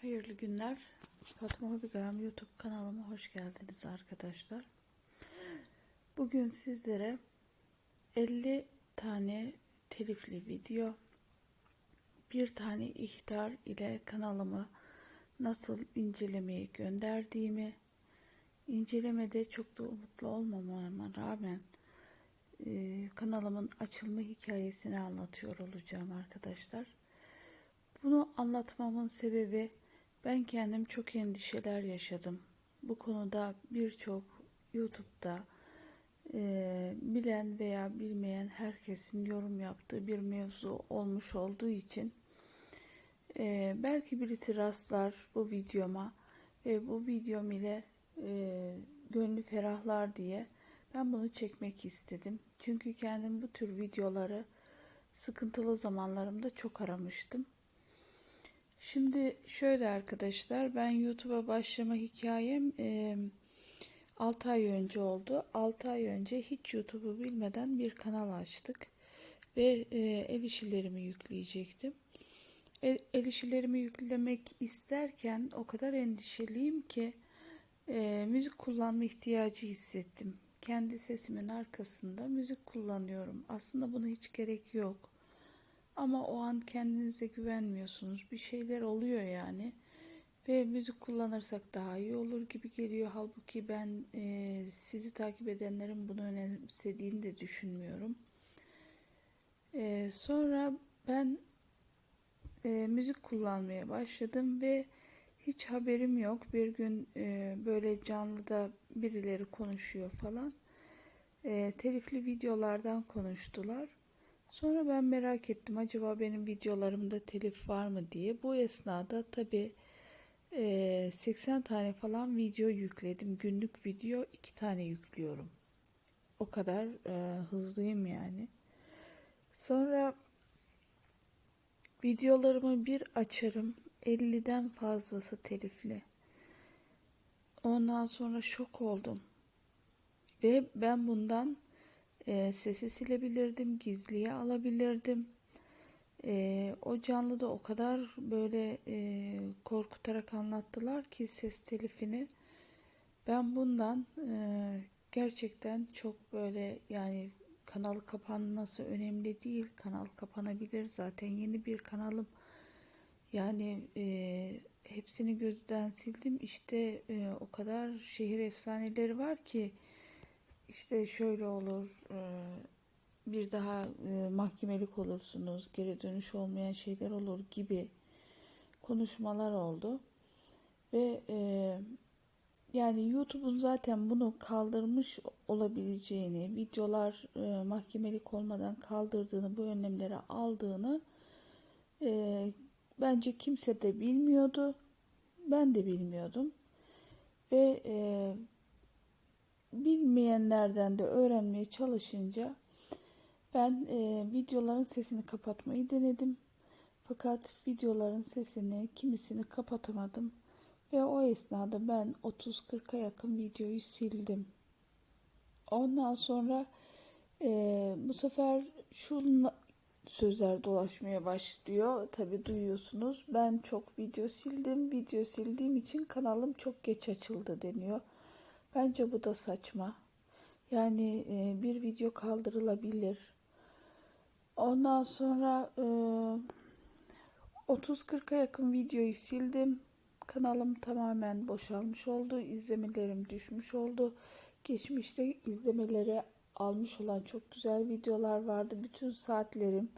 Hayırlı günler. Fatma Hobigram YouTube kanalıma hoş geldiniz arkadaşlar. Bugün sizlere 50 tane telifli video, bir tane ihtar ile kanalımı nasıl incelemeye gönderdiğimi, incelemede çok da umutlu olmamama rağmen e, kanalımın açılma hikayesini anlatıyor olacağım arkadaşlar. Bunu anlatmamın sebebi ben kendim çok endişeler yaşadım. Bu konuda birçok YouTube'da e, bilen veya bilmeyen herkesin yorum yaptığı bir mevzu olmuş olduğu için e, belki birisi rastlar bu videoma ve bu videom ile e, gönlü ferahlar diye ben bunu çekmek istedim. Çünkü kendim bu tür videoları sıkıntılı zamanlarımda çok aramıştım. Şimdi şöyle arkadaşlar ben YouTube'a başlama hikayem e, 6 ay önce oldu. 6 ay önce hiç YouTube'u bilmeden bir kanal açtık ve e, el işlerimi yükleyecektim. El, el işlerimi yüklemek isterken o kadar endişeliyim ki e, müzik kullanma ihtiyacı hissettim. Kendi sesimin arkasında müzik kullanıyorum. Aslında buna hiç gerek yok. Ama o an kendinize güvenmiyorsunuz. Bir şeyler oluyor yani. Ve müzik kullanırsak daha iyi olur gibi geliyor. Halbuki ben e, sizi takip edenlerin bunu önemsediğini de düşünmüyorum. E, sonra ben e, müzik kullanmaya başladım ve hiç haberim yok. Bir gün e, böyle canlıda birileri konuşuyor falan. E, telifli videolardan konuştular. Sonra ben merak ettim acaba benim videolarımda telif var mı diye. Bu esnada tabi e, 80 tane falan video yükledim. Günlük video 2 tane yüklüyorum. O kadar e, hızlıyım yani. Sonra videolarımı bir açarım. 50'den fazlası telifli. Ondan sonra şok oldum. Ve ben bundan e, sesi silebilirdim, gizliye alabilirdim. E, o canlı da o kadar böyle e, korkutarak anlattılar ki ses telifini. Ben bundan e, gerçekten çok böyle yani kanalı kapanması önemli değil. Kanal kapanabilir zaten yeni bir kanalım. Yani e, hepsini gözden sildim. İşte e, o kadar şehir efsaneleri var ki işte şöyle olur e, bir daha e, mahkemelik olursunuz geri dönüş olmayan şeyler olur gibi konuşmalar oldu. Ve e, yani YouTube'un zaten bunu kaldırmış olabileceğini videolar mahkemelik olmadan kaldırdığını bu önlemleri aldığını bence kimse de bilmiyordu. Ben de bilmiyordum. Ve bilmeyenlerden de öğrenmeye çalışınca ben e, videoların sesini kapatmayı denedim. Fakat videoların sesini kimisini kapatamadım. Ve o esnada ben 30-40'a yakın videoyu sildim. Ondan sonra e, bu sefer şu sözler dolaşmaya başlıyor. Tabi duyuyorsunuz. Ben çok video sildim. Video sildiğim için kanalım çok geç açıldı deniyor. Bence bu da saçma. Yani e, bir video kaldırılabilir. Ondan sonra e, 30-40'a yakın videoyu sildim. Kanalım tamamen boşalmış oldu. İzlemelerim düşmüş oldu. Geçmişte izlemeleri almış olan çok güzel videolar vardı. Bütün saatlerim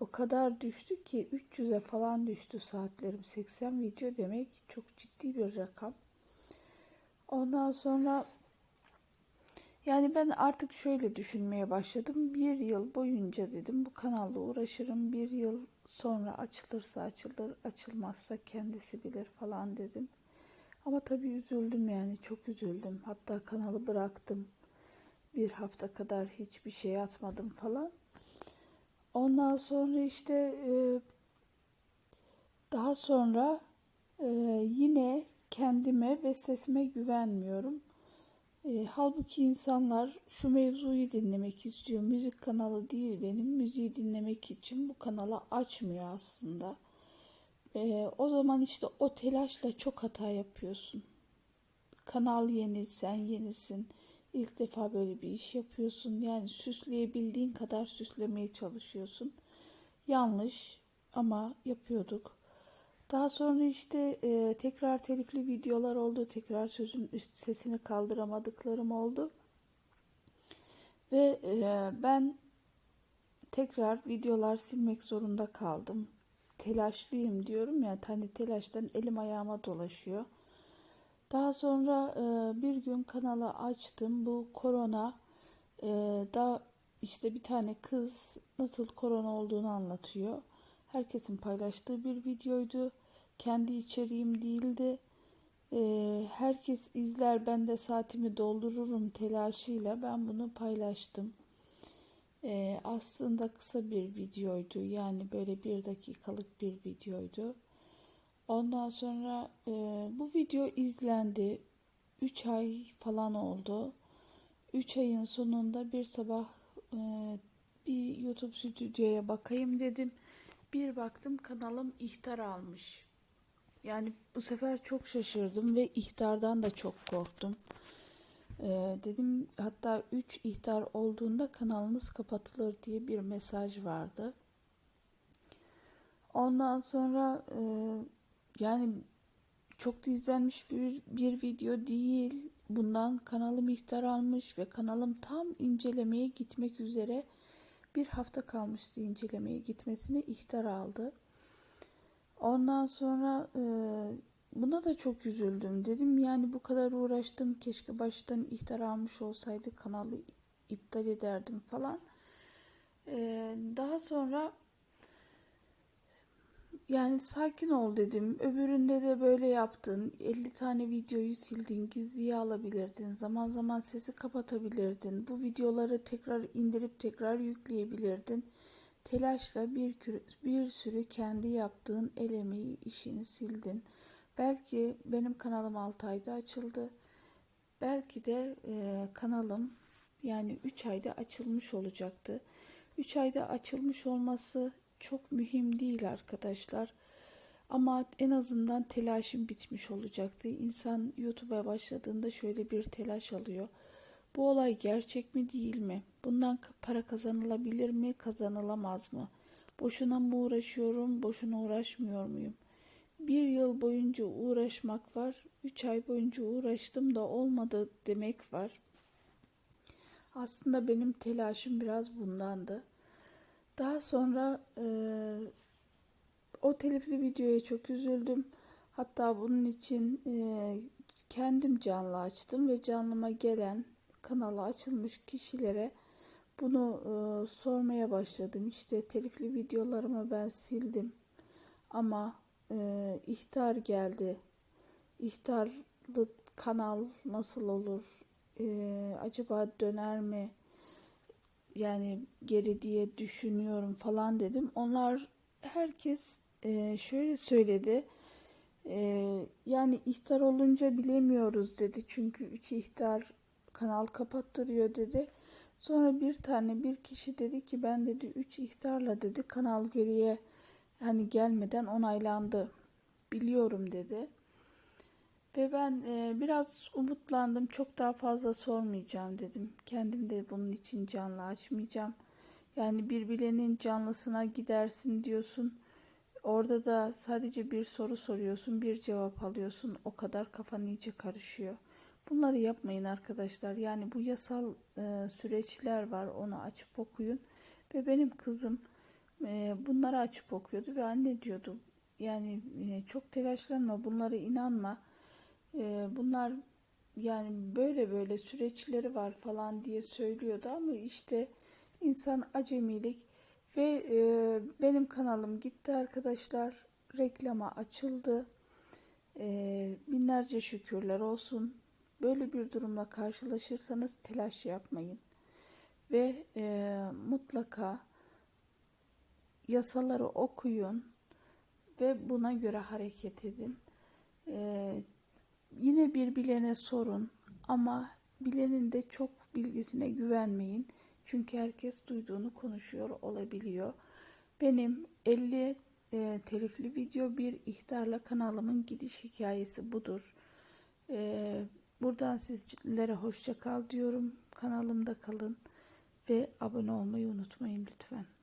o kadar düştü ki 300'e falan düştü saatlerim. 80 video demek çok ciddi bir rakam. Ondan sonra yani ben artık şöyle düşünmeye başladım. Bir yıl boyunca dedim bu kanalla uğraşırım. Bir yıl sonra açılırsa açılır, açılmazsa kendisi bilir falan dedim. Ama tabii üzüldüm yani çok üzüldüm. Hatta kanalı bıraktım. Bir hafta kadar hiçbir şey atmadım falan. Ondan sonra işte e, daha sonra e, yine kendime ve sesime güvenmiyorum. E, halbuki insanlar şu mevzuyu dinlemek istiyor. Müzik kanalı değil benim. Müziği dinlemek için bu kanalı açmıyor aslında. Ee, o zaman işte o telaşla çok hata yapıyorsun. Kanal yeni, sen yenisin. İlk defa böyle bir iş yapıyorsun. Yani süsleyebildiğin kadar süslemeye çalışıyorsun. Yanlış ama yapıyorduk. Daha sonra işte e, tekrar telifli videolar oldu. Tekrar sözün üst sesini kaldıramadıklarım oldu. Ve e, ben tekrar videolar silmek zorunda kaldım. Telaşlıyım diyorum ya. Hani telaştan elim ayağıma dolaşıyor. Daha sonra e, bir gün kanalı açtım. Bu korona e, da işte bir tane kız nasıl korona olduğunu anlatıyor. Herkesin paylaştığı bir videoydu. Kendi içeriğim değildi. E, herkes izler ben de saatimi doldururum telaşıyla ben bunu paylaştım. E, aslında kısa bir videoydu. Yani böyle bir dakikalık bir videoydu. Ondan sonra e, bu video izlendi. 3 ay falan oldu. 3 ayın sonunda bir sabah e, bir YouTube stüdyoya bakayım dedim. Bir baktım kanalım ihtar almış. Yani bu sefer çok şaşırdım ve ihtardan da çok korktum. E, dedim hatta 3 ihtar olduğunda kanalınız kapatılır diye bir mesaj vardı. Ondan sonra e, yani çok da izlenmiş bir, bir video değil. Bundan kanalım ihtar almış ve kanalım tam incelemeye gitmek üzere bir hafta kalmıştı incelemeye gitmesine ihtar aldı. Ondan sonra e, buna da çok üzüldüm. Dedim yani bu kadar uğraştım keşke baştan ihtar almış olsaydı kanalı iptal ederdim falan. E, daha sonra yani sakin ol dedim. Öbüründe de böyle yaptın. 50 tane videoyu sildin, gizliye alabilirdin. Zaman zaman sesi kapatabilirdin. Bu videoları tekrar indirip tekrar yükleyebilirdin. Telaşla bir, bir sürü kendi yaptığın el işini sildin. Belki benim kanalım 6 ayda açıldı. Belki de e, kanalım yani 3 ayda açılmış olacaktı. 3 ayda açılmış olması çok mühim değil arkadaşlar. Ama en azından telaşım bitmiş olacaktı. İnsan YouTube'a başladığında şöyle bir telaş alıyor. Bu olay gerçek mi değil mi? Bundan para kazanılabilir mi, kazanılamaz mı? Boşuna mı uğraşıyorum, boşuna uğraşmıyor muyum? Bir yıl boyunca uğraşmak var, üç ay boyunca uğraştım da olmadı demek var. Aslında benim telaşım biraz bundandı. Daha sonra e, o telifli videoya çok üzüldüm. Hatta bunun için e, kendim canlı açtım ve canlıma gelen kanala açılmış kişilere bunu e, sormaya başladım. İşte telifli videolarımı ben sildim ama e, ihtar geldi. İhtarlı kanal nasıl olur? E, acaba döner mi? Yani geri diye düşünüyorum falan dedim. Onlar herkes e, şöyle söyledi. E, yani ihtar olunca bilemiyoruz dedi. Çünkü üç ihtar kanal kapattırıyor dedi. Sonra bir tane bir kişi dedi ki ben dedi üç ihtarla dedi kanal geriye hani gelmeden onaylandı. Biliyorum dedi. Ve ben e, biraz umutlandım. Çok daha fazla sormayacağım dedim. Kendim de bunun için canlı açmayacağım. Yani birbirinin canlısına gidersin diyorsun. Orada da sadece bir soru soruyorsun, bir cevap alıyorsun. O kadar kafan iyice karışıyor. Bunları yapmayın arkadaşlar. Yani bu yasal e, süreçler var. Onu açıp okuyun. Ve benim kızım e, bunları açıp okuyordu ve anne diyordu. Yani e, çok telaşlanma, bunlara inanma e, bunlar yani böyle böyle süreçleri var falan diye söylüyordu ama işte insan acemilik ve e, benim kanalım gitti arkadaşlar. Reklama açıldı. E, binlerce şükürler olsun. Böyle bir durumla karşılaşırsanız telaş yapmayın. Ve e, mutlaka yasaları okuyun ve buna göre hareket edin. E, Yine bir bilene sorun ama bilenin de çok bilgisine güvenmeyin. Çünkü herkes duyduğunu konuşuyor olabiliyor. Benim 50 e, telifli video bir ihtarla kanalımın gidiş hikayesi budur. E, buradan sizlere hoşça kal diyorum. Kanalımda kalın ve abone olmayı unutmayın lütfen.